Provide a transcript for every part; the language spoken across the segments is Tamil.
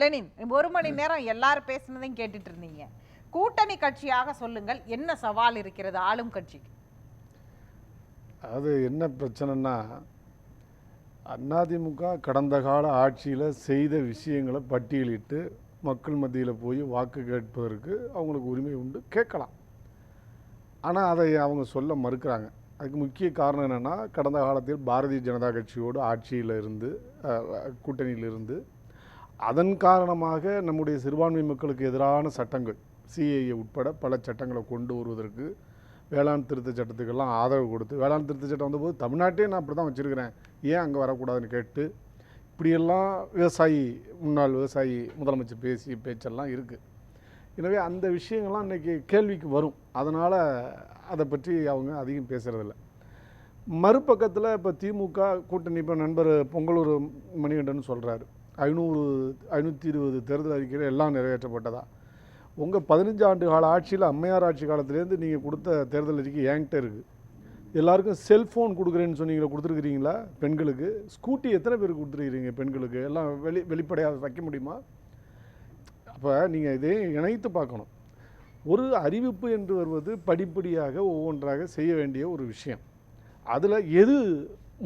லெனின் ஒரு மணி நேரம் எல்லாரும் பேசுனதையும் கேட்டுட்டு இருந்தீங்க கூட்டணி கட்சியாக சொல்லுங்கள் என்ன சவால் இருக்கிறது ஆளும் கட்சிக்கு? அது என்ன பிரச்சனைன்னா அதிமுக கடந்த கால ஆட்சியில் செய்த விஷயங்களை பட்டியலிட்டு மக்கள் மத்தியில் போய் வாக்கு கேட்பதற்கு அவங்களுக்கு உரிமை உண்டு கேட்கலாம். ஆனால் அதை அவங்க சொல்ல மறுக்கிறாங்க. அதுக்கு முக்கிய காரணம் என்னென்னா கடந்த காலத்தில் பாரதிய ஜனதா கட்சியோடு ஆட்சியில் இருந்து கூட்டணியில் இருந்து அதன் காரணமாக நம்முடைய சிறுபான்மை மக்களுக்கு எதிரான சட்டங்கள் சிஏஏ உட்பட பல சட்டங்களை கொண்டு வருவதற்கு வேளாண் திருத்த சட்டத்துக்கெல்லாம் ஆதரவு கொடுத்து வேளாண் திருத்த சட்டம் வந்தபோது தமிழ்நாட்டே நான் அப்படி தான் வச்சுருக்கிறேன். ஏன் அங்கே வரக்கூடாதுன்னு கேட்டு இப்படியெல்லாம் விவசாயி முன்னாள் விவசாயி முதலமைச்சர் பேசி பேச்செல்லாம் இருக்குது எனவே அந்த விஷயங்கள்லாம் இன்றைக்கி கேள்விக்கு வரும். அதனால் அதை பற்றி அவங்க அதிகம் பேசுகிறதில்ல மறுபக்கத்தில் இப்போ திமுக கூட்டணி இப்போ நண்பர் பொங்கலூர் மணிகண்டன் சொல்கிறாரு ஐநூறு ஐநூற்றி இருபது தேர்தல் அறிக்கையில் எல்லாம் நிறைவேற்றப்பட்டதா? உங்கள் பதினஞ்சு ஆண்டு கால ஆட்சியில் அம்மையார் ஆட்சி காலத்துலேருந்து நீங்கள் கொடுத்த தேர்தல் அறிக்கை என்கிட்ட இருக்குது எல்லாருக்கும் செல்ஃபோன் கொடுக்குறேன்னு சொன்னீங்களா கொடுத்துருக்குறீங்களா பெண்களுக்கு? ஸ்கூட்டி எத்தனை பேர் கொடுத்துருக்கிறீங்க பெண்களுக்கு? எல்லாம் வெளி வெளிப்படையாக வைக்க முடியுமா? அப்போ நீங்கள் இதே இணைத்து பார்க்கணும். ஒரு அறிவிப்பு என்று வருவது படிப்படியாக ஒவ்வொன்றாக செய்ய வேண்டிய ஒரு விஷயம். அதில் எது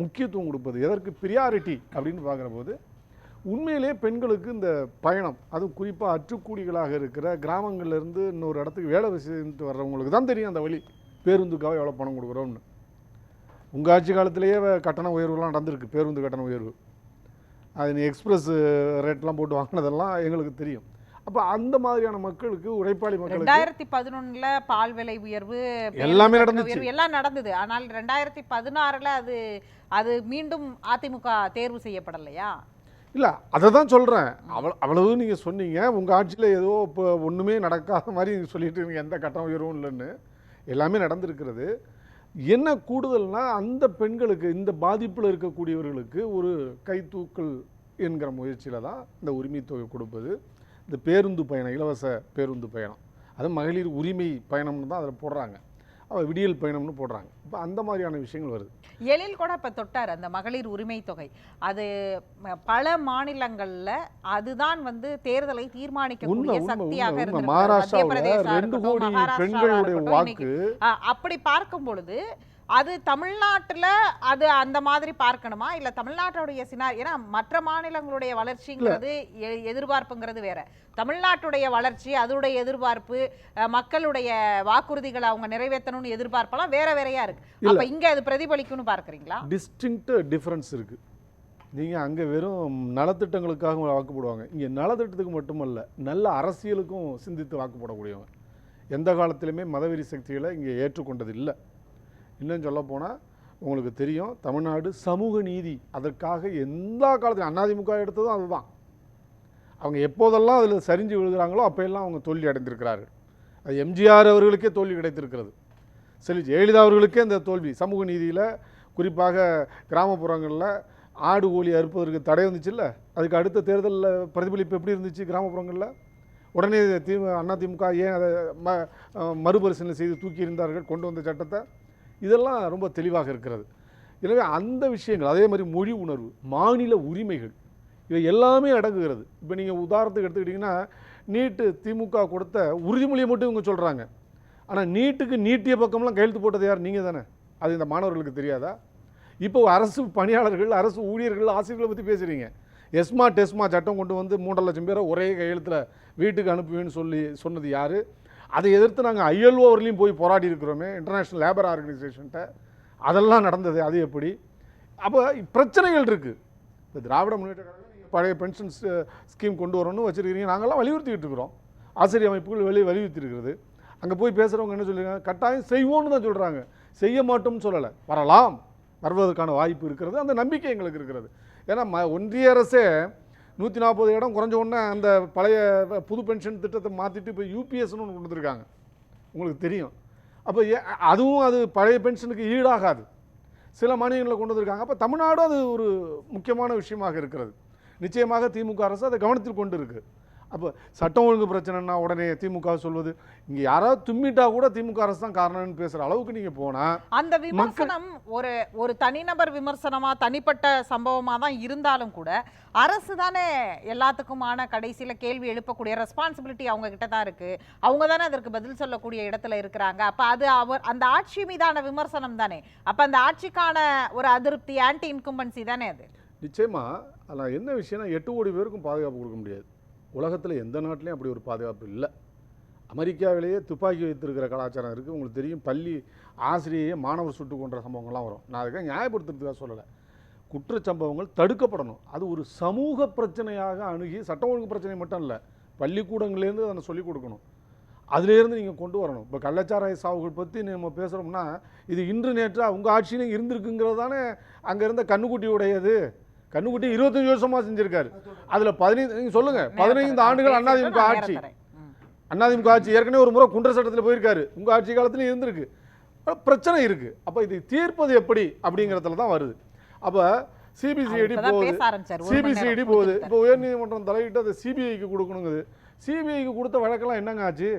முக்கியத்துவம் கொடுப்பது? எதற்கு ப்ரியாரிட்டி அப்படின்னு பார்க்குற போது உண்மையிலே பெண்களுக்கு இந்த பயணம் அதுவும் குறிப்பாக அற்றுக்கூலிகளாக இருக்கிற கிராமங்கள்ல இருந்து இன்னொரு இடத்துக்கு வேலை செய்துட்டு வர்றவங்களுக்கு தான் தெரியும் அந்த வழி. பேருந்துக்காக எவ்வளோ பணம் கொடுக்குறோம்னு. உங்கள் ஆட்சி காலத்திலேயே கட்டண உயர்வுலாம் நடந்திருக்கு பேருந்து கட்டண உயர்வு. அது நீ எக்ஸ்பிரஸ் ரேட்லாம் போட்டு வாங்கினதெல்லாம் எங்களுக்கு தெரியும். அப்போ அந்த மாதிரியான மக்களுக்கு உழைப்பாளி மக்களுக்கு ரெண்டாயிரத்தி பதினொன்னுல பால் விலை உயர்வு எல்லாமே நடந்துச்சு. எல்லாம் நடந்தது. ஆனால் ரெண்டாயிரத்தி பதினாறுல அது அது மீண்டும் அதிமுக தேர்வு செய்யப்படலையா? இல்லை அதை தான் சொல்கிறேன் அவ்வளோ அவ்வளவு நீங்கள் சொன்னீங்க. உங்கள் ஆட்சியில் ஏதோ இப்போ ஒன்றுமே நடக்காத மாதிரி நீங்கள் சொல்லிட்டு எந்த கட்டம் உயரும் இல்லைன்னு. எல்லாமே நடந்திருக்கிறது. என்ன கூடுதல்னால் அந்த பெண்களுக்கு இந்த பாதிப்பில் இருக்கக்கூடியவர்களுக்கு ஒரு கைத்தூக்கல் என்கிற முயற்சியில் தான் இந்த உரிமை தொகை கொடுப்பது. இந்த பேருந்து பயணம் இலவச பேருந்து பயணம். அது மகளிர் உரிமை பயணம்னு தான் அதில் போடுறாங்க. விடியல் பயணம்னு போடுறாங்க. இப்போ அந்த மாதிரியான விஷயங்கள் வருது. எழில் கூட இப்ப தொட்டார் அந்த மகளிர் உரிமை தொகை. அது பல மாநிலங்கள்ல அதுதான் வந்து தேர்தலை தீர்மானிக்கக்கூடிய சக்தியாக இருந்திருக்கு மத்திய பெண்களுடைய வாக்கு அப்படி பார்க்கும் பொழுது அது தமிழ்நாட்டுல அது அந்த மாதிரி பார்க்கணுமா? இல்ல தமிழ்நாட்டுடைய சினார் ஏன்னா மற்ற மாநிலங்களுடைய வளர்ச்சிங்கிறது எதிர்பார்ப்புங்கிறது வேற. தமிழ்நாட்டுடைய வளர்ச்சி அதோடைய எதிர்பார்ப்பு மக்களுடைய வாக்குறுதிகளை அவங்க நிறைவேற்றணும்னு எதிர்பார்ப்பெல்லாம் வேற வேறையா இருக்கு. அப்ப இங்க அது பிரதிபலிக்கும்னு பார்க்கறீங்களா? டிஸ்டிங்க்ட் டிஃப்ரென்ஸ் இருக்குது நீங்கள் அங்கே வெறும் நலத்திட்டங்களுக்காக வாக்கு போடுவாங்க இங்கே நலத்திட்டத்துக்கு மட்டுமல்ல நல்ல அரசியலுக்கும் சிந்தித்து வாக்கு போடக்கூடியவங்க எந்த காலத்திலுமே மதவெறி சக்திகளை இங்கே ஏற்றுக்கொண்டது இல்லை இன்னும் சொல்ல போனால் உங்களுக்கு தெரியும் தமிழ்நாடு சமூக நீதி. அதற்காக எந்த காலத்திலும் அதிமுக எடுத்ததும் அதுதான். அவங்க எப்போதெல்லாம் அதில் சரிஞ்சு விழுகிறாங்களோ அப்போயெல்லாம் அவங்க தோல்வி அடைந்திருக்கிறார்கள். அது எம்ஜிஆர் அவர்களுக்கே தோல்வி கிடைத்திருக்கிறது. சரி ஜெயலலிதா அவர்களுக்கே இந்த தோல்வி. சமூக நீதியில் குறிப்பாக கிராமப்புறங்களில் ஆடு கோழி அறுப்பதற்கு தடை வந்துச்சுல்ல? அதுக்கு அடுத்த தேர்தலில் பிரதிபலிப்பு எப்படி இருந்துச்சு கிராமப்புறங்களில்? உடனே திமு அதிமுக ஏன் அதை ம மறுபரிசீலனை செய்து தூக்கி இருந்தார்கள் கொண்டு வந்த சட்டத்தை? இதெல்லாம் ரொம்ப தெளிவாக இருக்கிறது. எனவே அந்த விஷயங்கள் அதே மாதிரி மொழி உணர்வு மாநில உரிமைகள் இவை எல்லாமே அடங்குகிறது. இப்போ நீங்கள் உதாரணத்துக்கு எடுத்துக்கிட்டிங்கன்னா நீட்டு திமுக கொடுத்த உறுதிமொழியை மட்டும் இவங்க சொல்கிறாங்க ஆனால் நீட்டுக்கு நீட்டிய பக்கம்லாம் கையெழுத்து போட்டது யார்? நீங்கள் தானே. அது இந்த மாணவர்களுக்கு தெரியாதா? இப்போ அரசு பணியாளர்கள் அரசு ஊழியர்கள் ஆசிரியர்களை பற்றி பேசுகிறீங்க எஸ்மா டெஸ்மா சட்டம் கொண்டு வந்து மூன்றரை லட்சம் பேரை ஒரே கையெழுத்தில் வீட்டுக்கு அனுப்புவேன்னு சொல்லி சொன்னது யார்? அதை எதிர்த்து நாங்கள் ஐஎல்ஓ வரலையும் போய் போராடி இருக்கிறோமே இன்டர்நேஷ்னல் லேபர் ஆர்கனைசேஷன்கிட்ட அதெல்லாம் நடந்தது அது எப்படி? அப்போ பிரச்சனைகள் இருக்குது இப்போ திராவிட முன்னேற்ற கழகம் பழைய பென்ஷன் ஸ்கீம் கொண்டு வரணும்னு வச்சுருக்கிறீங்க நாங்கள்லாம் வலியுறுத்திக்கிட்டு இருக்கிறோம். ஆசிரியர் அமைப்புகள் வெளியே வலியுறுத்திருக்கிறது அங்கே போய் பேசுகிறவங்க என்ன சொல்லியிருக்காங்க கட்டாயம் செய்வோம்னு தான் சொல்கிறாங்க செய்ய மாட்டோம்னு சொல்லலை. வரலாம். வருவதற்கான வாய்ப்பு இருக்கிறது. அந்த நம்பிக்கை எங்களுக்கு இருக்கிறது. ஏன்னா ம ஒன்றிய அரசே நூற்றி நாற்பது இடம் குறைஞ்ச உடனே அந்த பழைய புது பென்ஷன் திட்டத்தை மாற்றிட்டு இப்போ யூபிஎஸ்னு ஒன்று கொண்டு உங்களுக்கு தெரியும். அப்போ ஏ- அதுவும் அது பழைய பென்ஷனுக்கு ஈடாகாது. சில மாநிலங்களில் கொண்டு வந்திருக்காங்க. அப்போ தமிழ்நாடும் அது ஒரு முக்கியமான விஷயமாக இருக்கிறது. நிச்சயமாக திமுக அரசு அதை கவனத்தில் கொண்டு இருக்குது அப்போ சட்டம் ஒழுங்கு பிரச்சனைனா உடனே திமுக சொல்வது. இங்கே யாராவது தும்மிட்டா கூட திமுக அரசு தான் காரணம்னு பேசுகிற அளவுக்கு நீங்கள் போனால் அந்த விமர்சனம் ஒரு ஒரு தனிநபர் விமர்சனமா தனிப்பட்ட சம்பவமா தான் இருந்தாலும் கூட அரசு தானே எல்லாத்துக்குமான கடைசியில கேள்வி எழுப்பக்கூடிய ரெஸ்பான்சிபிலிட்டி அவங்க கிட்ட தான் இருக்கு. அவங்க தானே அதற்கு பதில் சொல்லக்கூடிய இடத்துல இருக்கிறாங்க. அப்ப அது அவர் அந்த ஆட்சி மீதான விமர்சனம் தானே. அப்ப அந்த ஆட்சிக்கான ஒரு அதிருப்தி ஆன்டி இன்கும்பன்சி தானே அது? நிச்சயமாக அதில் என்ன விஷயம்னா எட்டு கோடி பேருக்கும் பாதுகாப்பு கொடுக்க முடியாது. உலகத்தில் எந்த நாட்டிலையும் அப்படி ஒரு பாதுகாப்பு இல்லை. அமெரிக்காவிலேயே துப்பாக்கி வைத்திருக்கிற கலாச்சாரம் இருக்குது உங்களுக்கு தெரியும் பள்ளி ஆசிரியையே மாணவர் சுட்டு கொன்ற சம்பவங்கள்லாம் வரும். நான் அதுக்காக நியாயப்படுத்துறதுக்காக சொல்லலை. குற்றச்சம்பவங்கள் தடுக்கப்படணும். அது ஒரு சமூக பிரச்சனையாக அணுகி சட்டம் ஒழுங்கு பிரச்சனை மட்டும் இல்லை பள்ளிக்கூடங்கள்லேருந்து அதை சொல்லிக் கொடுக்கணும். அதுலேருந்து நீங்கள் கொண்டு வரணும். இப்போ கள்ளச்சாராய சாவுகள் பற்றி நம்ம பேசுகிறோம்னா இது இன்று நேற்றாக உங்கள் ஆட்சியிலும் இருந்திருக்குங்கிறது தானே அங்கே இருந்த கண்ணுக்குட்டியுடையது? கண்ணுக்குட்டி இருபத்தஞ்சு வருஷமாக செஞ்சுருக்காரு. அதில் பதினைந்து நீங்கள் சொல்லுங்கள் பதினைந்து ஆண்டுகள் அண்ணாதிமுக ஆட்சி. அதிமுக ஆட்சி ஏற்கனவே ஒரு முறை குண்டர் சட்டத்தில் போயிருக்காரு. உங்கள் ஆட்சி காலத்துலையும் இருந்திருக்கு. பிரச்சனை இருக்குது அப்போ இதை தீர்ப்பது எப்படி அப்படிங்கிறதுல தான் வருது. அப்போ சிபிசிஐடி போகுது. சிபிசிஐடி போகுது. இப்போ உயர்நீதிமன்றம் தலையிட்டு அதை சிபிஐக்கு கொடுக்கணுங்குது. சிபிஐக்கு கொடுத்த வழக்கெல்லாம் என்னங்க ஆச்சு?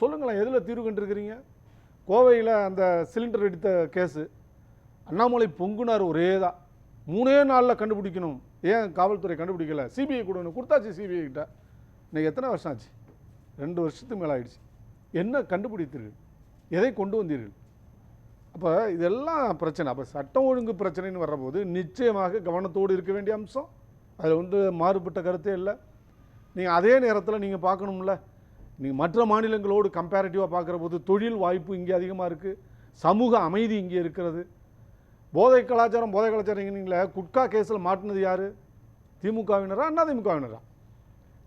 சொல்லுங்களேன் எதில் தீர்வு கண்டிருக்கிறீங்க? கோவையில் அந்த சிலிண்டர் அடித்த கேஸு. அண்ணாமலை பொங்குனார் ஒரே தான் மூணே நாளில் கண்டுபிடிக்கணும். ஏன் காவல்துறை கண்டுபிடிக்கலை? சிபிஐ கொடுக்கணும் கொடுத்தாச்சு சிபிஐ கிட்ட. இன்னைக்கு எத்தனை வருஷம் ஆச்சு? ரெண்டு வருஷத்துக்கு மேலே ஆயிடுச்சு. என்ன கண்டுபிடித்தீர்கள்? எதை கொண்டு வந்தீர்கள்? அப்போ இதெல்லாம் பிரச்சனை. அப்போ சட்டம் ஒழுங்கு பிரச்சனைன்னு வரபோது நிச்சயமாக கவனத்தோடு இருக்க வேண்டிய அம்சம். அதில் வந்து மாறுபட்ட கருத்தே இல்லை. நீங்கள் அதே நேரத்தில் நீங்கள் பார்க்கணும்ல. நீங்கள் மற்ற மாநிலங்களோடு கம்பேரிட்டிவாக பார்க்குற போது தொழில் வாய்ப்பு இங்கே அதிகமாக இருக்குது சமூக அமைதி இங்கே இருக்கிறது. போதை கலாச்சாரம் போதை கலாச்சாரம் குட்கா கேஸில் மாட்டினது யார்? திமுகவினரா? அண்ணா திமுகவினரா?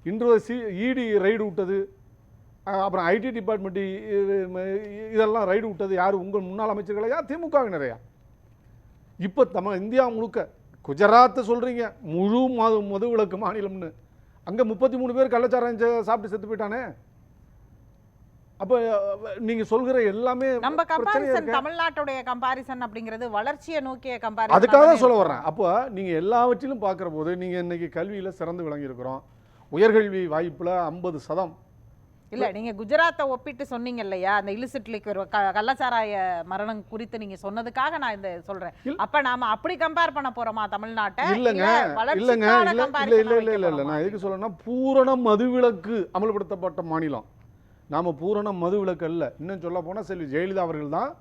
இன்று சி இடி ரைடு விட்டது. அப்புறம் ஐடி டிபார்ட்மெண்ட் இதெல்லாம் ரைடு விட்டது. யார்? உங்கள் முன்னாள் அமைச்சர்களையா? திமுகவினரையா? இப்போ தம இந்தியா முழுக்க குஜராத்தை சொல்கிறீங்க முழு மது மது விளக்கு மாநிலம்னு. அங்கே முப்பத்தி மூணு பேர் கள்ளச்சாரம் சாப்பிட்டு செத்து போயிட்டானே. அப்போ நீங்கள் சொல்கிற எல்லாமே நம்ம கம்பாரிசன். தமிழ்நாட்டுடைய கம்பாரிசன் அப்படிங்கிறது வளர்ச்சியை நோக்கிய கம்பாரிசன் அதுக்காக தான் சொல்ல வர்றேன். அப்போ நீங்கள் எல்லாவற்றிலும் பார்க்குற போது நீங்கள் இன்னைக்கு கல்வியில் சிறந்து விளங்கியிருக்கிறோம். உயர்கல்வி வாய்ப்பில் ஐம்பது சதம். இல்ல நீங்க குஜராத்தை ஒப்பிட்டு சொன்னீங்க இல்லையா? அந்த illicit liquor க- கள்ளச்சாராய மரணம் குறித்து நீங்க சொன்னதுக்காக நான் இந்த சொல்றேன். அப்ப நாம அப்படி கம்பேர் பண்ண போறோமா தமிழ்நாட்டை? இல்லைங்க. இல்ல இல்லைங்க. இல்லை இல்லை இல்லை இல்லை நான்? எதுக்கு சொல்லணும்னா பூரண மதுவிலக்கு அமல்படுத்தப்பட்ட மாநிலம். நாம் பூரண மதுவிலக்கு அல்ல. இன்னும் சொல்ல போனால் செல்வி ஜெயலலிதா அவர்கள் தான்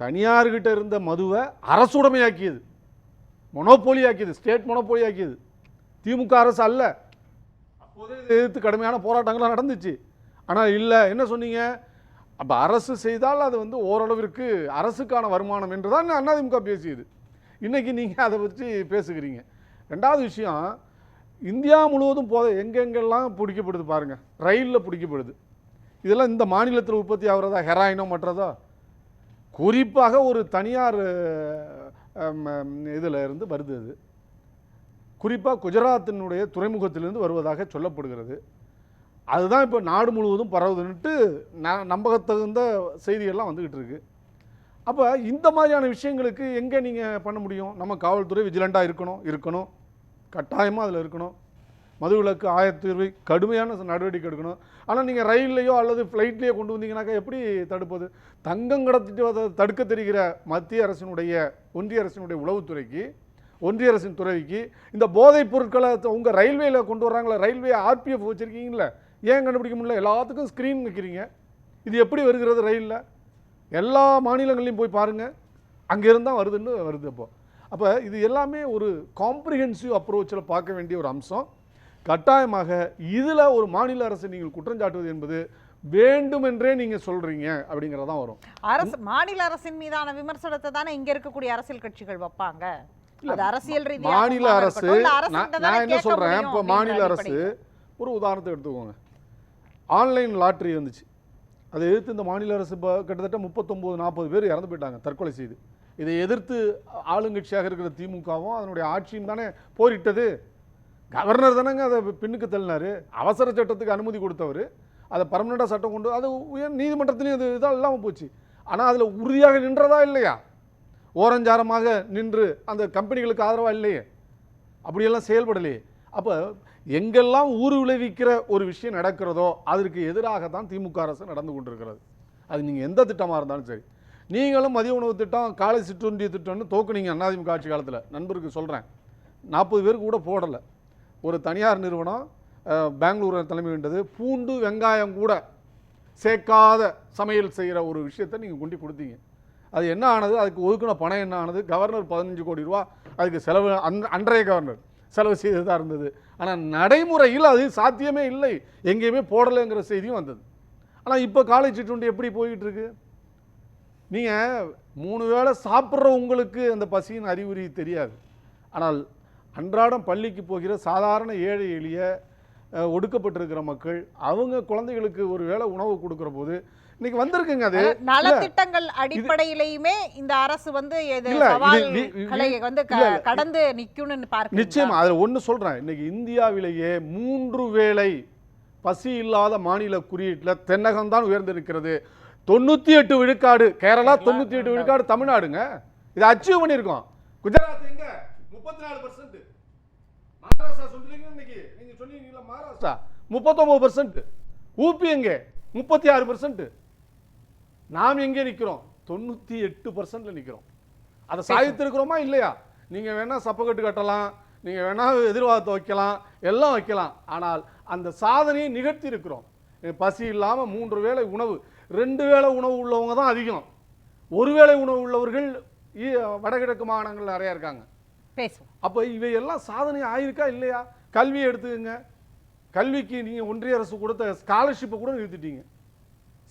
தனியார்கிட்ட இருந்த மதுவை அரசுடைமையாக்கியது மொனோபோலி ஆக்கியது ஸ்டேட் மொனோபோலி ஆக்கியது திமுக அரசு அல்ல. அப்போதே எதிர்த்து கடுமையான போராட்டங்கள்லாம் நடந்துச்சு. ஆனால் இல்லை என்ன சொன்னீங்க? அப்போ அரசு செய்தால் அது வந்து ஓரளவிற்கு அரசுக்கான வருமானம் என்று தான் அதிமுக பேசியது. இன்னைக்கு நீங்கள் அதை பற்றி பேசுகிறீங்க. ரெண்டாவது விஷயம் இந்தியா முழுவதும் போத எங்கெங்கெல்லாம் பிடிக்கப்படுது பாருங்கள் ரயிலில் பிடிக்கப்படுது. இதெல்லாம் இந்த மாநிலத்தில் உற்பத்தி ஆகிறதா ஹெராயினோ மற்றதோ? குறிப்பாக ஒரு தனியார் இதில் இருந்து வருது அது. குறிப்பாக குஜராத்தினுடைய துறைமுகத்திலிருந்து வருவதாக சொல்லப்படுகிறது. அதுதான் இப்போ நாடு முழுவதும் பரவுதுன்ட்டு ந நம்பகத்தகுந்த செய்திகள்லாம் வந்துக்கிட்டு இருக்கு. அப்போ இந்த மாதிரியான விஷயங்களுக்கு எங்கே நீங்கள் பண்ண முடியும்? நம்ம காவல்துறை விஜிலண்ட்டாக இருக்கணும் இருக்கணும். கட்டாயமாக அதில் இருக்கணும். மதுவிலக்கு ஆயத்தீர்வை கடுமையான நடவடிக்கை எடுக்கணும். ஆனால் நீங்கள் ரயில்லையோ அல்லது ஃப்ளைட்லேயோ கொண்டு வந்தீங்கன்னாக்கா எப்படி தடுப்பது? தங்கம் கடத்திட்டு தடுக்க தெரிகிற மத்திய அரசினுடைய ஒன்றிய அரசினுடைய உளவுத்துறைக்கு ஒன்றிய அரசின் துறைக்கு இந்த போதைப் பொருட்களை உங்கள் ரயில்வேயில் கொண்டு வர்றாங்களே ரயில்வே ஆர்பிஎஃப் வச்சுருக்கீங்களே ஏன் கண்டுபிடிக்க முடியல? எல்லாத்துக்கும் ஸ்க்ரீன் வைக்கிறீங்க. இது எப்படி வருகிறது ரயிலில்? எல்லா மாநிலங்களையும் போய் பாருங்கள் அங்கேருந்து தான் வருதுன்னு வருது அப்போது அப்போ இது எல்லாமே ஒரு காம்ப்ரிஹென்சிவ் அப்ரோச்சில் பார்க்க வேண்டிய ஒரு அம்சம். கட்டாயமாக இதில் ஒரு மாநில அரசு நீங்கள் குற்றம் சாட்டுவது என்பது வேண்டுமென்றே நீங்கள் சொல்கிறீங்க அப்படிங்கிறதான் வரும். அரசு மாநில அரசின் மீதான விமர்சனத்தை தானே இங்க இருக்கக்கூடிய அரசியல் கட்சிகள் வைப்பாங்க? அரசியல் ரீதியா மாநில அரசு நான் என்ன சொல்கிறேன் இப்போ மாநில அரசு ஒரு உதாரணத்தை எடுத்துக்கோங்க. ஆன்லைன் லாட்ரி வந்துச்சு. அதை எதிர்த்து இந்த மாநில அரசு கிட்டத்தட்ட முப்பத்தொம்போது நாற்பது பேர் இறந்து போயிட்டாங்க தற்கொலை செய்து. இதை எதிர்த்து ஆளுங்கட்சியாக இருக்கிற திமுகவும் அதனுடைய ஆட்சியும் தானே போரிட்டது. கவர்னர் தானேங்க அதை பின்னுக்கு தள்ளினாரு. அவசர சட்டத்துக்கு அனுமதி கொடுத்தவர். அதை பர்மனெண்ட்டாக சட்டம் கொண்டு அது உயர் நீதிமன்றத்துலேயும் அது இதாக இல்லாமல் போச்சு. ஆனால் அதில் உறுதியாக நின்றதா இல்லையா? ஓரஞ்சாரமாக நின்று அந்த கம்பெனிகளுக்கு ஆதரவாக இல்லையே? அப்படியெல்லாம் செயல்படலையே. அப்போ எங்கெல்லாம் ஊர் விளைவிக்கிற ஒரு விஷயம் நடக்கிறதோ அதற்கு எதிராக தான் திமுக அரசு நடந்து கொண்டிருக்கிறது. அது நீங்கள் எந்த திட்டமாக இருந்தாலும் சரி. நீங்களும் மதிய உணவு திட்டம் காலை சிற்றுண்டி திட்டம்னு தோக்குனீங்க அதிமுக ஆட்சி காலத்தில். நண்பருக்கு சொல்கிறேன் நாற்பது பேருக்கு கூட போடலை. ஒரு தனியார் நிறுவனம் பெங்களூர் தலைமை வேண்டது பூண்டு வெங்காயம் கூட சேர்க்காத சமையல் செய்கிற ஒரு விஷயத்தை நீங்கள் கொண்டு கொடுத்தீங்க. அது என்ன ஆனது? அதுக்கு ஒதுக்கின பணம் என்ன ஆனது? கவர்னர் பதினஞ்சு கோடி ரூபா அதுக்கு செலவு அன் அன்றைய கவர்னர் செலவு செய்ததாக இருந்தது. ஆனால் நடைமுறையில் அது சாத்தியமே இல்லை. எங்கேயுமே போடலைங்கிற செய்தியும் வந்தது. ஆனால் இப்போ காலேஜ் சிற்றுண்டு எப்படி போயிட்டு இருக்கு நீங்கள் மூணு வேளை சாப்பிட்ற உங்களுக்கு அந்த பசியின் அறிகுறி தெரியாது. ஆனால் அன்றாடம் பள்ளிக்கு போகிற சாதாரண ஏழை எளிய ஒடுக்கப்பட்டிருக்கிற மக்கள் அவங்க குழந்தைகளுக்கு ஒரு வேளை உணவு கொடுக்குற போது இன்னைக்கு வந்திருக்குங்க அது. நலத்திட்டங்கள் அடிப்படையிலையுமே இந்த அரசு வந்து வந்து. கடந்து நிக்கும்னு பார்க்க நிச்சயமா அதில் ஒன்று சொல்கிறேன் இன்னைக்கு இந்தியாவிலேயே மூன்று வேளை பசி இல்லாத மாநில குறியீட்டில் தென்னகம் தான் உயர்ந்திருக்கிறது. தொண்ணூற்றி எட்டு விழுக்காடு கேரளா தொண்ணூற்றி எட்டு விழுக்காடு தமிழ்நாடுங்க. இதை அச்சீவ் பண்ணியிருக்கோம். குஜராத் எங்க? முப்பத்தி நாலு பர்சன்ட் மகாராஷ்டிரா சொல்றீங்க இன்னைக்கு. நீங்க சொன்னீங்கல்ல மகாராஷ்டிரா முப்பத்தொம்பது பர்சன்ட் ஊபி எங்க? முப்பத்தி ஆறு பர்சன்ட் நாம் எங்கே நிற்கிறோம் தொண்ணூற்றி எட்டு பர்சன்ட்ல நிற்கிறோம் அதை சாதித்திருக்கிறோமா இல்லையா? நீங்க வேணா சப்பக்கட்டு கட்டலாம் நீங்க வேணா எதிர்வாதத்தை வைக்கலாம் எல்லாம் வைக்கலாம். ஆனால் அந்த சாதனையை நிகழ்த்தி இருக்கிறோம். பசி இல்லாம மூன்று வேளை உணவு. ரெண்டு வேளை உணவு உள்ளவங்க தான் அதிகம். ஒரு வேளை உணவு உள்ளவர்கள் வடகிழக்கு மாகாணங்கள் நிறைய இருக்காங்க. பேசுவோம். அப்போ இவையெல்லாம் சாதனை ஆயிருக்கா இல்லையா? கல்வியை எடுத்துக்கங்க. கல்விக்கு நீங்கள் ஒன்றிய அரசு கொடுத்த ஸ்காலர்ஷிப்பை கூட நிறுத்திட்டீங்க.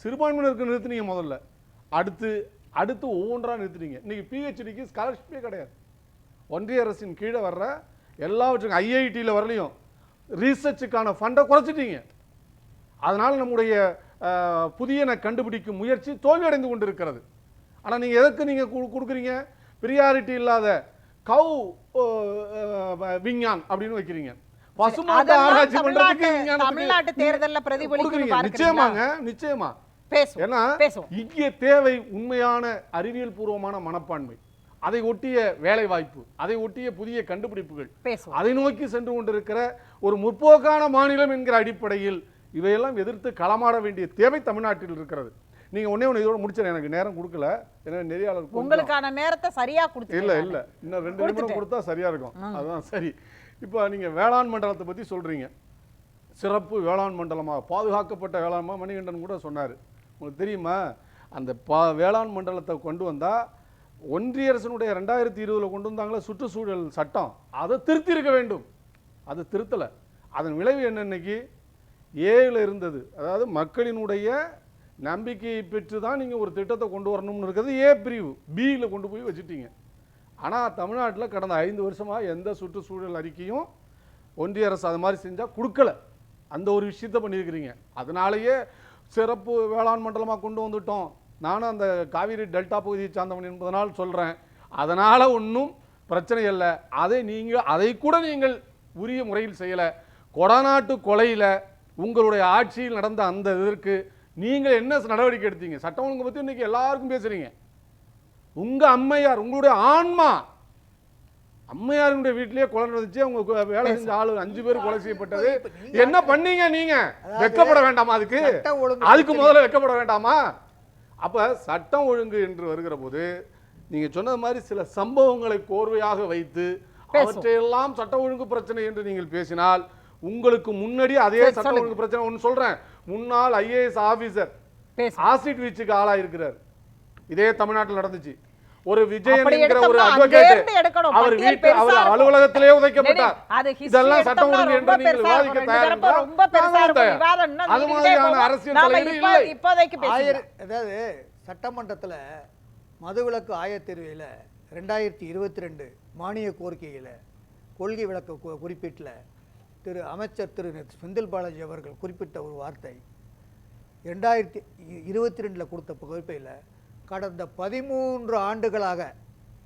சிறுபான்மையினருக்கு நிறுத்தினீங்க முதல்ல. அடுத்து அடுத்து ஒவ்வொன்றா நிறுத்திட்டீங்க. இன்னைக்கு பிஹெச்டிக்கு ஸ்காலர்ஷிப்பே கிடையாது. ஒன்றிய அரசின் கீழே வர்ற எல்லாவற்றுக்கும் ஐஐடியில் வரலையும் ரீசர்ச்சுக்கான ஃபண்டை குறைச்சிட்டீங்க. அதனால் நம்முடைய புதியன கண்டுபிடிக்கும் முயற்சி தோல்வியடைந்து கொண்டிருக்கிறது. ஆனால் நீங்கள் எதற்கு நீங்கள் கொடுக்குறீங்க? ப்ரியாரிட்டி இல்லாத கவு விஞ்ஞான் அப்படின்னு வைக்கிறீங்க. பசுமாட்டு அதெல்லாம் ஆராய்ச்சி பண்றதுக்கு தமிழ்நாட்டு- விஞ்ஞானத்துக்கு தமிழ்நாட்டு தேர்தல்ல பிரதிபலிக்கும்னு கொடுக்குறீங்க. பார்க்கிறீங்களா? நிச்சயமாங்க நிச்சயமா. பேசுவோம் ஏன்னா பேசுவோம். இங்கே தேவை உண்மையான அறிவியல் பூர்வமான மனப்பான்மை. அதை ஒட்டிய வேலை வாய்ப்பு அதை ஒட்டிய புதிய கண்டுபிடிப்புகள். அதை நோக்கி சென்று கொண்டிருக்கிற ஒரு முற்போக்கான மாநிலம் என்கிற அடிப்படையில் இவையெல்லாம் எதிர்த்து களமாட வேண்டிய தேவை தமிழ்நாட்டில் இருக்கிறது. நீங்க ஒண்ணே ஒன்று இதோட முடிச்சிடறேன் எனக்கு நேரம் கொடுக்கல. ஏன்னா நெறியாளர் உங்களுக்கான நேரத்தை சரியா இல்ல கொடுத்து இல்ல. இன்னும் ரெண்டு நிமிடம். கொடுத்தா சரியா இருக்கும். அதுதான் சரி. இப்போ நீங்க வேளாண் மண்டலத்தை பத்தி சொல்றீங்க. சிறப்பு வேளாண் மண்டலமாக பாதுகாக்கப்பட்ட வேளாண் ம- மணிகண்டன் கூட சொன்னார். உங்களுக்கு தெரியுமா? அந்த பா வேளாண் மண்டலத்தை கொண்டு வந்தா ஒன்றிய அரசினுடைய ரெண்டாயிரத்தி இருபதுல கொண்டு வந்தாங்களே சுற்றுச்சூழல் சட்டம். அதை திருத்தி இருக்க வேண்டும். அது திருத்தலை. அதன் விளைவு என்ன இன்னைக்கு? ஏல இருந்தது. அதாவது மக்களினுடைய நம்பிக்கையை பெற்று தான் நீங்கள் ஒரு திட்டத்தை கொண்டு வரணும்னு இருக்கிறது ஏ பிரிவு. பியில் கொண்டு போய் வச்சுட்டீங்க. ஆனால் தமிழ்நாட்டில் கடந்த ஐந்து வருஷமாக எந்த சுற்றுச்சூழல் அறிக்கையும் ஒன்றிய அரசு அது மாதிரி செஞ்சால் கொடுக்கல. அந்த ஒரு விஷயத்தை பண்ணியிருக்கிறீங்க. அதனாலேயே சிறப்பு வேளாண் மண்டலமாக கொண்டு வந்துட்டோம். நானும் அந்த காவிரி டெல்டா பகுதியை சார்ந்தவன் என்பதனால் சொல்கிறேன் அதனால் ஒன்றும் பிரச்சனை இல்லை. அதை நீங்கள் அதை கூட நீங்கள் உரிய முறையில் செய்யலை. கொடநாட்டு கொலையில் உங்களுடைய ஆட்சியில் நடந்த அந்த இதற்கு நீங்கள் என்ன நடவடிக்கை எடுத்தீங்க? சட்டம் ஒழுங்கு பற்றி இன்னைக்கு எல்லாருக்கும் பேசுறீங்க. உங்க அம்மையார் உங்களுடைய ஆன்மா அம்மையாருடைய வீட்டிலேயே கொலை நடந்துச்சு அவங்க வேலை செஞ்ச ஆளு அஞ்சு பேர் கொலை செய்யப்பட்டது. என்ன பண்ணீங்க நீங்க? வெக்கப்பட வேண்டாமா அதுக்கு? சட்டம் அதுக்கு. முதல்ல வெக்கப்பட வேண்டாமா? அப்ப சட்டம் ஒழுங்கு என்று வருகிற போது நீங்க சொன்னது மாதிரி சில சம்பவங்களை கோர்வையாக வைத்து. அவற்றையெல்லாம் சட்ட ஒழுங்கு பிரச்சனை என்று நீங்கள் பேசினால் உங்களுக்கு முன்னாடி அதே சரி, சட்ட சொல்லுங்க. ஒழுங்கு பிரச்சனை ஒன்று சொல்றேன். முன்னாள் ஐஏஎஸ் ஆபீசர் ஆசிட் வீச்சுக்கு ஆளாயிருக்கிறார் இதே தமிழ்நாட்டில் நடந்துச்சு ஒரு விஜயன் ஒரு அட்வொகேட். அவர் வீட்டு அவர். அலுவலகத்திலே உதைக்கப்பட்டார் இதெல்லாம் சட்டம் ஒழுங்கு என்று நீங்கள் விவாதிக்க. தயார் ரொம்ப பெருசா இருக்கும். அது மாதிரியான. அரசியல் தலையீடு இல்லை இப்போதைக்கு அதாவது சட்டமன்றத்தில் மதுவிலக்கு ஆயத்தேர்வையில் ரெண்டாயிரத்தி இருபத்தி ரெண்டு மானிய கோரிக்கையில் கொள்கை விளக்க குறிப்பீட்டில் திரு அமைச்சர் திரு செந்தில் பாலாஜி அவர்கள் குறிப்பிட்ட ஒரு வார்த்தை. ரெண்டாயிரத்தி இருபத்தி ரெண்டில் கொடுத்த குறிப்பையில் கடந்த பதிமூன்று ஆண்டுகளாக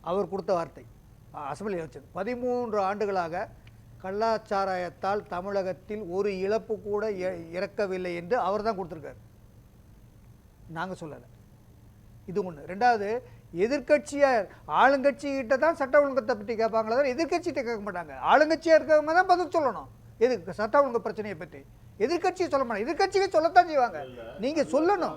அவர் கொடுத்த வார்த்தை. அசம்பிளியில் வச்சது. பதிமூன்று ஆண்டுகளாக கள்ளச்சாராயத்தால் தமிழகத்தில் ஒரு இழப்பு கூட இ- இறக்கவில்லை என்று அவர் தான் கொடுத்துருக்காரு. நாங்கள் சொல்லலை. இது ஒன்று ரெண்டாவது எதிர்க்கட்சியார் ஆளுங்கட்சிகிட்ட தான் சட்ட ஒழுங்கத்தை பற்றி கேட்பாங்களே தவிர எதிர்க்கட்சிகிட்ட கேட்க மாட்டாங்க. ஆளுங்கட்சியாக இருக்கிறவங்க தான் பதில் சொல்லணும். எது சட்ட ஒழுங்கு பிரச்சனையை பற்றி? எதிர்க்கட்சியை சொல்ல மாட்டாங்க. எதிர்க்கட்சியே சொல்லத்தான் செய்வாங்க. நீங்க சொல்லணும்.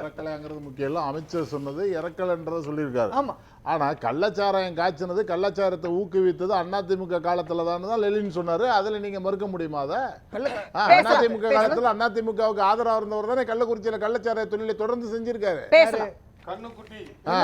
இறக்கலைங்கிறது முக்கியம். இல்லை அமைச்சர் சொன்னது இறக்கலைன்றதை சொல்லியிருக்காரு. ஆமா. ஆனா கள்ளச்சாராயம் காய்ச்சினது கள்ளச்சாரத்தை ஊக்குவித்தது அதிமுக காலத்துல தான் தான் லெலின் சொன்னாரு. அதுல நீங்க மறுக்க முடியுமா அதை? அதிமுக. காலத்துல அதிமுகவுக்கு ஆதரவா இருந்தவர் தானே கள்ளக்குறிச்சியில கள்ளச்சாராய தொழிலை தொடர்ந்து செஞ்சிருக்காரு. ஆ.